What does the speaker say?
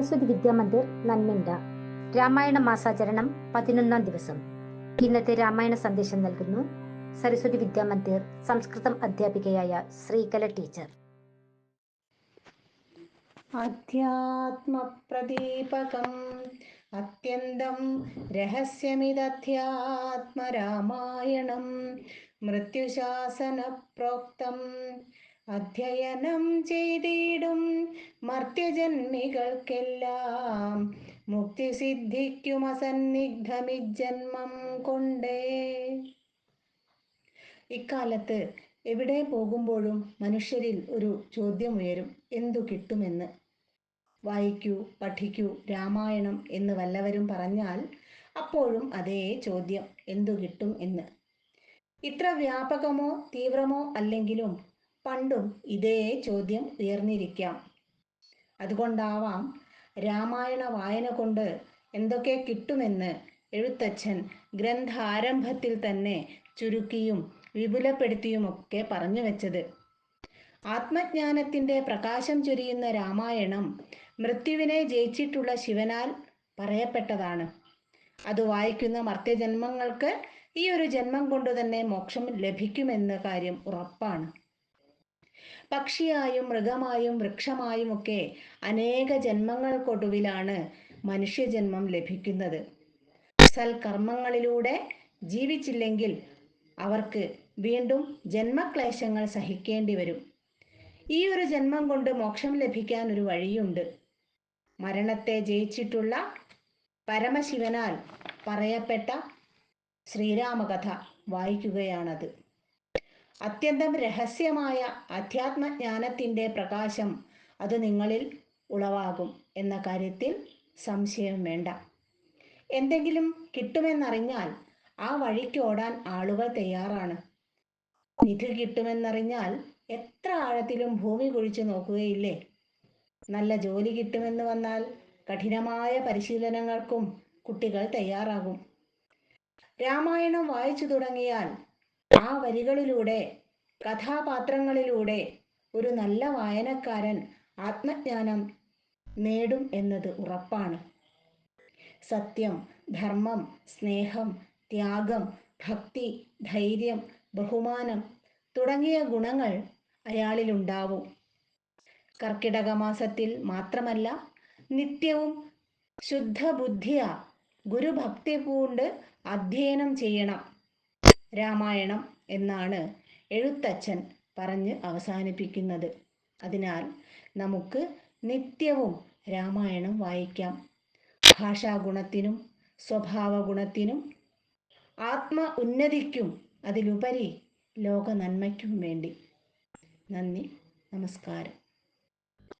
സരസ്വതി വിദ്യാമന്ദിർ നന്മിണ്ട. രാമായണ മാസാചരണം പതിനൊന്നാം ദിവസം. ഇന്നത്തെ രാമായണ സന്ദേശം നൽകുന്നു. സരസ്വതി വിദ്യാമന്ദിർ സംസ്കൃതം അധ്യാപികയായ ശ്രീകല ടീച്ചർ. അധ്യാത്മപ്രദീപകം. അത്യന്തം രഹസ്യമിതധ്യാത്മരാമായണം. മൃത്യുശാസനപ്രോക്തം. അധ്യയനം ചെയ്തിടും മർത്യജന്മികൾക്കെല്ലാം. മുക്തി സിദ്ധിക്കും അസന്നിഗ്ധമിജന്മം കൊണ്ടേ. ഇക്കാലത്ത് എവിടെ പോകുമ്പോഴും മനുഷ്യരിൽ ഒരു ചോദ്യം ഉയരും എന്തു കിട്ടുമെന്ന്? വായിക്കൂ പഠിക്കൂ രാമായണം എന്ന് വല്ലവരും പറഞ്ഞാൽ അപ്പോഴും അതേ ചോദ്യം എന്തു കിട്ടും എന്ന്? ഇത്ര വ്യാപകമോ തീവ്രമോ അല്ലെങ്കിലും പണ്ടും ഇതേ ചോദ്യം ഉയർന്നിരിക്കാം. അതുകൊണ്ടാവാം രാമായണ വായന കൊണ്ട് എന്തൊക്കെ കിട്ടുമെന്ന് എഴുത്തച്ഛൻ ഗ്രന്ഥാരംഭത്തിൽ തന്നെ ചുരുക്കിയും വിപുലപ്പെടുത്തിയുമൊക്കെ പറഞ്ഞു വെച്ചത്. ആത്മജ്ഞാനത്തിന്റെ പ്രകാശം ചൊരിയുന്ന രാമായണം മൃത്യുവിനെ ജയിച്ചിട്ടുള്ള ശിവനാൽ പറയപ്പെട്ടതാണ്. അത് വായിക്കുന്ന മർത്യജന്മങ്ങൾക്ക് ഈ ഒരു ജന്മം കൊണ്ട് തന്നെ മോക്ഷം ലഭിക്കുമെന്ന കാര്യം ഉറപ്പാണ്. പക്ഷിയായും മൃഗമായും വൃക്ഷമായും ഒക്കെ അനേക ജന്മങ്ങൾക്കൊടുവിലാണ് മനുഷ്യജന്മം ലഭിക്കുന്നത്. സൽക്കർമ്മങ്ങളിലൂടെ ജീവിച്ചില്ലെങ്കിൽ അവർക്ക് വീണ്ടും ജന്മക്ലേശങ്ങൾ സഹിക്കേണ്ടി വരും. ഈ ഒരു ജന്മം കൊണ്ട് മോക്ഷം ലഭിക്കാൻ ഒരു വഴിയുണ്ട്. മരണത്തെ ജയിച്ചിട്ടുള്ള പരമശിവനാൽ പറയപ്പെട്ട ശ്രീരാമകഥ വായിക്കുകയാണത്. അത്യന്തം രഹസ്യമായ അധ്യാത്മജ്ഞാനത്തിന്റെ പ്രകാശം അത് നിങ്ങളിൽ ഉളവാകും എന്ന കാര്യത്തിൽ സംശയം വേണ്ട. എന്തെങ്കിലും കിട്ടുമെന്നറിഞ്ഞാൽ ആ വഴിക്ക് ഓടാൻ ആളുകൾ തയ്യാറാണ്. നിധി കിട്ടുമെന്നറിഞ്ഞാൽ എത്ര ആഴത്തിലും ഭൂമി കുഴിച്ചു നോക്കുകയില്ലേ? നല്ല ജോലി കിട്ടുമെന്ന് വന്നാൽ കഠിനമായ പരിശീലനങ്ങൾക്കും കുട്ടികൾ തയ്യാറാകും. രാമായണം വായിച്ചു തുടങ്ങിയാൽ ആ വരികളിലൂടെ കഥാപാത്രങ്ങളിലൂടെ ഒരു നല്ല വായനക്കാരൻ ആത്മജ്ഞാനം നേടും എന്നത് ഉറപ്പാണ്. സത്യം ധർമ്മം സ്നേഹം ത്യാഗം ഭക്തി ധൈര്യം ബഹുമാനം തുടങ്ങിയ ഗുണങ്ങൾ അയാളിലുണ്ടാവും. കർക്കിടക മാസത്തിൽ മാത്രമല്ല നിത്യവും ശുദ്ധബുദ്ധിയ ഗുരുഭക്തി പൂണ്ട് അധ്യയനം ചെയ്യണം. രാമായണം എന്നാണ് എഴുത്തച്ഛൻ പറഞ്ഞ് അവസാനിപ്പിക്കുന്നത്. അതിനാൽ നമുക്ക് നിത്യവും രാമായണം വായിക്കാം. ഭാഷാഗുണത്തിനും സ്വഭാവ ഗുണത്തിനും ആത്മ ഉന്നതിക്കും അതിലുപരി ലോക നന്മയ്ക്കും വേണ്ടി. നന്ദി. നമസ്കാരം.